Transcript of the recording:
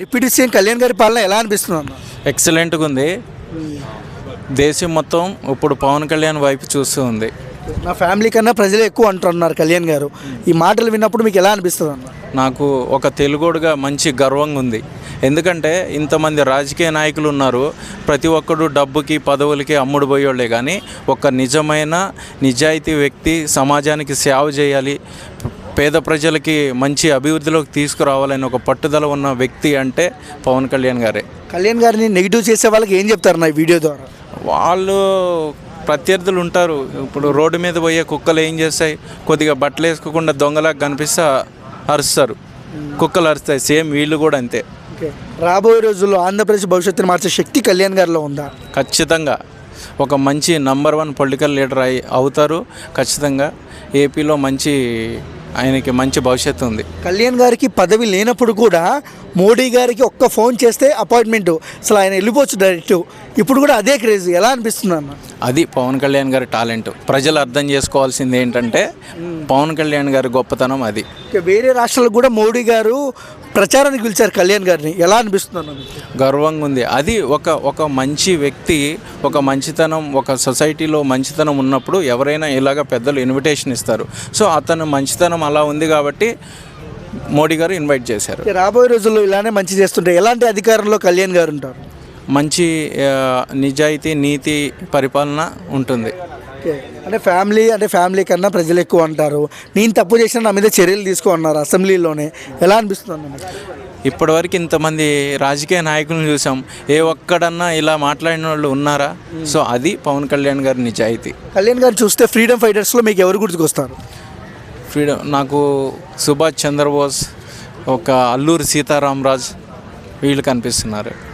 Deputy CM Kalyan గారి పాలన ఎలా అనిపిస్తుంది ఎక్సలెంట్గా ఉంది. దేశం మొత్తం ఇప్పుడు పవన్ కళ్యాణ్ వైపు చూస్తూ ఉంది. నా ఫ్యామిలీ కన్నా ప్రజలే ఎక్కువ అంటున్నారు కళ్యాణ్ గారు. ఈ మాటలు విన్నప్పుడు మీకు ఎలా అనిపిస్తుంది అన్న? నాకు ఒక తెలుగుడుగా మంచి గర్వంగా ఉంది. ఎందుకంటే ఇంతమంది రాజకీయ నాయకులు ఉన్నారు. ప్రతి ఒక్కడు డబ్బుకి పదవులకి అమ్ముడు పోయేవాళ్ళే కానీ ఒక నిజమైన నిజాయితీ వ్యక్తి సమాజానికి సేవ చేయాలి పేద ప్రజలకి మంచి అభివృద్ధిలోకి తీసుకురావాలని ఒక పట్టుదల ఉన్న వ్యక్తి అంటే పవన్ కళ్యాణ్ గారే. కళ్యాణ్ గారిని నెగిటివ్ చేసే వాళ్ళకి ఏం చెప్తారు నా వీడియో ద్వారా? వాళ్ళు ప్రత్యర్థులు ఉంటారు. ఇప్పుడు రోడ్డు మీద పోయే కుక్కలు ఏం చేస్తాయి? కొద్దిగా బట్టలు వేసుకోకుండా దొంగలాగా కనిపిస్తే అరుస్తారు. కుక్కలు అరుస్తాయి. సేమ్ వీళ్ళు కూడా అంతే. రాబోయే రోజుల్లో ఆంధ్రప్రదేశ్ భవిష్యత్తుని మార్చే శక్తి కళ్యాణ్ గారిలో ఉందా? ఖచ్చితంగా. ఒక మంచి నంబర్ వన్ పొలిటికల్ లీడర్ అయి అవుతారు. ఖచ్చితంగా. ఏపీలో మంచి ఆయనకి మంచి భవిష్యత్తు ఉంది. కళ్యాణ్ గారికి పదవి లేనప్పుడు కూడా మోడీ గారికి ఒక్క ఫోన్ చేస్తే అపాయింట్మెంట్. అసలు ఆయన వెళ్ళిపోవచ్చు డైరెక్ట్. ఇప్పుడు కూడా అదే క్రేజ్. ఎలా అనిపిస్తుంది అన్న? అది పవన్ కళ్యాణ్ గారి టాలెంట్. ప్రజలు అర్థం చేసుకోవాల్సింది ఏంటంటే పవన్ కళ్యాణ్ గారి గొప్పతనం అది. వేరే రాష్ట్రాలకు కూడా మోడీ గారు ప్రచారానికి పిలిచారు కళ్యాణ్ గారిని. ఎలా అనిపిస్తుంది? గర్వంగా ఉంది. అది ఒక ఒక మంచి వ్యక్తి ఒక మంచితనం ఒక సొసైటీలో మంచితనం ఉన్నప్పుడు ఎవరైనా ఇలాగ పెద్దలు ఇన్విటేషన్ ఇస్తారు. సో అతను మంచితనం అలా ఉంది కాబట్టి మోడీ గారు ఇన్వైట్ చేశారు. రాబోయే రోజుల్లో ఇలానే మంచి చేస్తుంటే ఎలాంటి అధికారంలో కళ్యాణ్ గారు ఉంటారు? మంచి నిజాయితీ నీతి పరిపాలన ఉంటుంది. అంటే ఫ్యామిలీ అంటే ఫ్యామిలీ కన్నా ప్రజలు ఎక్కువ అంటారు. నేను తప్పు చేసిన నా మీద చర్యలు తీసుకో అన్నారు అసెంబ్లీలోనే. ఎలా అనిపిస్తుంది? ఇప్పటివరకు ఇంతమంది రాజకీయ నాయకులను చూసాం. ఏ ఒక్కడన్నా ఇలా మాట్లాడిన వాళ్ళు ఉన్నారా? సో అది పవన్ కళ్యాణ్ గారి నిజాయితీ. కళ్యాణ్ గారు చూస్తే ఫ్రీడమ్ ఫైటర్స్లో మీకు ఎవరు గుర్తుకొస్తారు? ఫ్రీడమ్ నాకు సుభాష్ చంద్రబోస్ ఒక అల్లూరి సీతారామరాజ్ వీళ్ళు కనిపిస్తున్నారు.